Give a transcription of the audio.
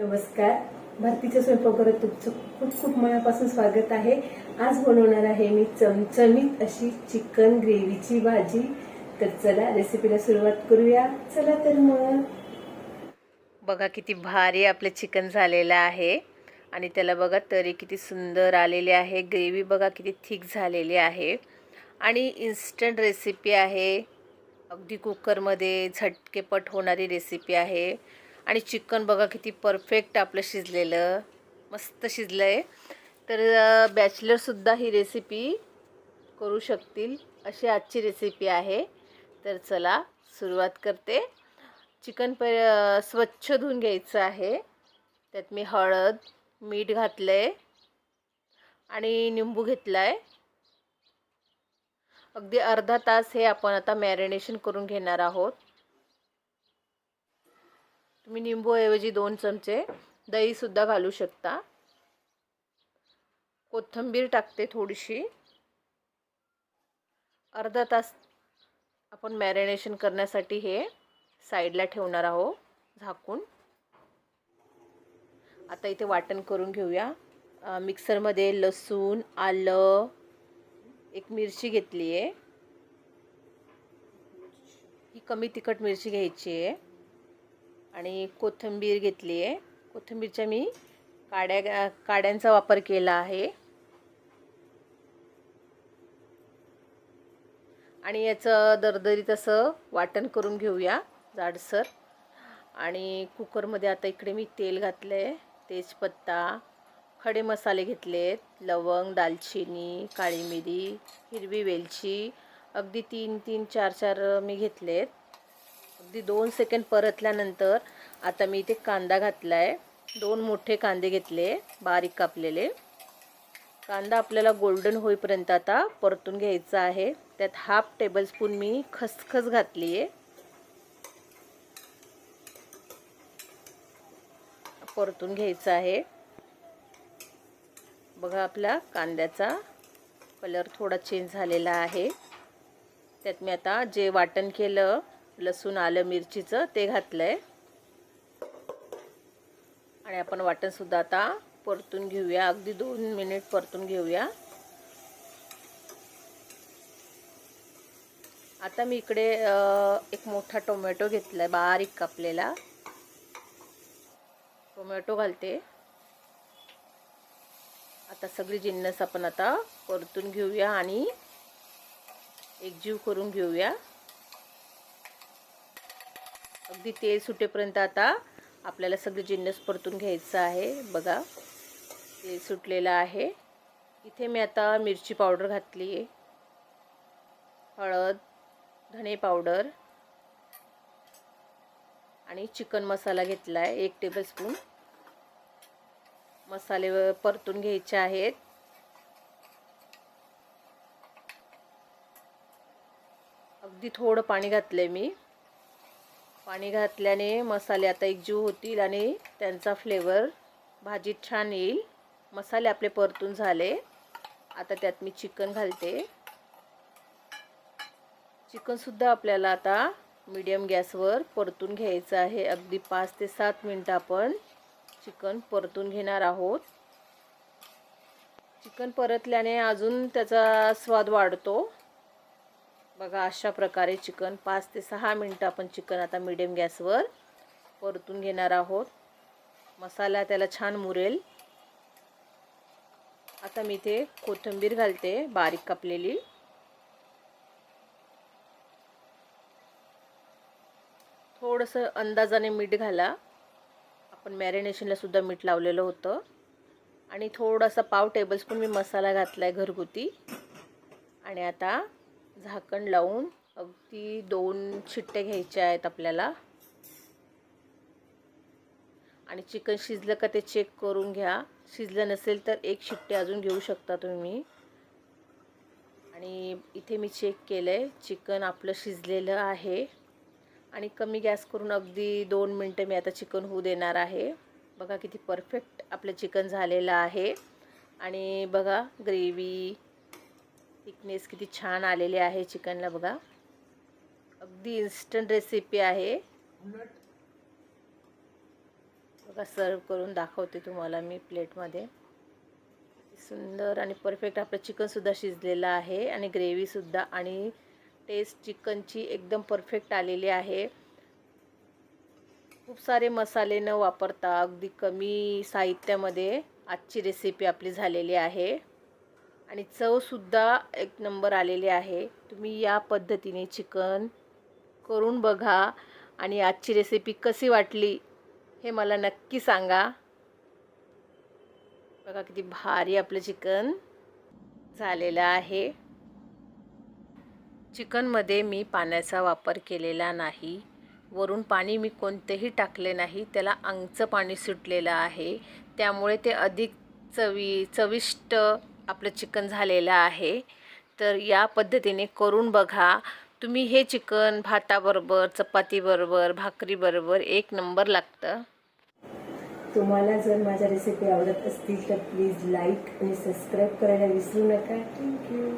नमस्कार. भारतीच्या स्वयंपाकघरात तुमचं खूप खूप मनापासून स्वागत आहे. आज बनवणार आहे मी चमचमीत अशी चिकन ग्रेव्हीची भाजी. तर चला रेसिपीला सुरुवात करूया. चला तर मग. बघा किती भारी आपलं चिकन झालेलं आहे. आणि त्याला बघा तरी किती सुंदर आलेले आहे. ग्रेव्ही बघा किती थिक झालेली आहे. आणि इन्स्टंट रेसिपी आहे. अगदी कुकरमध्ये झटकेपट होणारी रेसिपी आहे. आणि चिकन बघा किती परफेक्ट आपलं शिजलेलं. मस्त शिजलं आहे तर बॅचलरसुद्धा ही रेसिपी करू शकतील. अशी आजची रेसिपी आहे. तर चला सुरुवात करते. चिकन प स्वच्छ धुवून घ्यायचं आहे. त्यात मी हळद मीठ घातलं आहे आणि निंबू घेतला आहे अगदी अर्धा तास हे आपण आता मॅरिनेशन करून घेणार आहोत. तुम्ही निंबूऐवजी दोन चमचे दहीसुद्धा घालू शकता. कोथिंबीर टाकते थोडीशी. अर्धा तास आपण मॅरिनेशन करण्यासाठी हे साईडला ठेवणार आहोत झाकून. आता इथे वाटण करून घेऊया. मिक्सरमध्ये लसूण आलं एक मिरची घेतली आहे ही कमी तिखट मिरची घ्यायची आहे आणि कोथिंबीर घेतली आहे. कोथिंबीरच्या मी काड्या काड्यांचा वापर केला आहे. आणि याचं दरदरीत असं वाटण करून घेऊया जाडसर. आणि कुकरमध्ये आता इकडे मी तेल घातलं आहे तेजपत्ता खडे मसाले घेतले आहेत लवंग दालचिनी काळी मिरी हिरवी वेलची. अगदी तीन तीन चार चार मी घेतले आहेत अगदी दोन सेकंड परतल्यानंतर आता मी इथे कांदा घातला आहे दोन मोठे कांदे घेतले बारीक कापलेले. कांदा आपल्याला गोल्डन होईपर्यंत आता परतून घ्यायचा आहे. त्यात हाफ टेबलस्पून मी खसखस घातली आहे परतून घ्यायचं आहे. बघा आपला कांद्याचा कलर थोडा चेंज झालेला आहे. त्यात मी आता जे वाटण केलं लसूण आलं मिरचीचं ते घातलं आहे आणि आपण वाटणसुद्धा आता परतून घेऊया. अगदी दोन मिनिट परतून घेऊया. आता मी इकडे एक मोठा टोमॅटो घेतला आहे बारीक कापलेला. टोमॅटो घालते. आता सगळी जिन्नस आपण आता परतून घेऊया आणि एकजीव करून घेऊया. अगदी तेल सुटेपर्यंत आता आपल्याला सगळे जिन्नस परतून घ्यायचं आहे. बघा तेल सुटलेलं आहे. इथे मी आता मिरची पावडर घातली आहे. हळद धणे पावडर आणि चिकन मसाला घेतला आहे. एक टेबलस्पून मसाले परतून घ्यायचे आहेत. अगदी थोडं पाणी घातलं आहे मी. पाणी घातल्याने मसाले आता एकजीव होतील आणि त्यांचा फ्लेवर भाजीत छान येईल. मसाले आपले परतून झाले. आता त्यात मी चिकन घालते. चिकनसुद्धा आपल्याला आता मीडियम गॅसवर परतून घ्यायचं आहे. अगदी पाच ते सात मिनटं आपण चिकन परतून घेणार आहोत. चिकन परतल्याने अजून त्याचा स्वाद वाढतो. बघा अशा प्रकारे चिकन पाच ते सहा मिनटं आपण चिकन आता मिडियम गॅसवर परतून घेणार आहोत. मसाला त्याला छान मुरेल. आता मी इथे कोथिंबीर घालते बारीक कापलेली. थोडंसं अंदाजाने मीठ घाला. आपण मॅरिनेशनला सुद्धा मीठ लावलेलं होतं. आणि थोडासा पाव टेबलस्पून मी मसाला घातला आहे घरगुती. आणि आता झाकण लावून अगदी दोन शिट्टे घ्यायचे आहेत आपल्याला. आणि चिकन शिजलं का ते चेक करून घ्या. शिजलं नसेल तर एक शिट्टे अजून घेऊ शकता तुम्ही. आणि इथे मी चेक केलं आहे चिकन आपलं शिजलेलं आहे. आणि कमी गॅस करून अगदी दोन मिनटं मी आता चिकन होऊ देणार आहे. बघा किती परफेक्ट आपलं चिकन झालेलं आहे. आणि बघा ग्रेव्ही थिकनेस किती छान आलेले आहे चिकनला बघा. अगदी इन्स्टंट रेसिपी आहे. बघा सर्व करून दाखवते तुम्हाला मी प्लेटमध्ये. सुंदर आणि परफेक्ट आपलं चिकनसुद्धा शिजलेलं आहे आणि ग्रेव्हीसुद्धा आणि टेस्ट चिकनची एकदम परफेक्ट आलेली आहे. खूप सारे मसाले न वापरता अगदी कमी साहित्यामध्ये आजची रेसिपी आपली झालेली आहे. आणि चवसुद्धा एक नंबर आलेली आहे. तुम्ही या पद्धतीने चिकन करून बघा. आणि आजची रेसिपी कशी वाटली हे मला नक्की सांगा. बघा किती भारी आपलं चिकन झालेलं आहे. चिकनमध्ये मी पाण्याचा वापर केलेला नाही. वरून पाणी मी कोणतेही टाकले नाही. त्याला अंगचं पाणी सुटलेलं आहे. त्यामुळे ते अधिक चवी चविष्ट आपलं चिकन झालेलं आहे. तर या पद्धतीने करून बघा. तुम्ही हे चिकन भाताबरोबर चपातीबरोबर भाकरीबरोबर एक नंबर लागतं. तुम्हाला जर माझ्या रेसिपी आवडत असतील तर प्लीज लाईक आणि सबस्क्राईब करायला विसरू नका. थँक्यू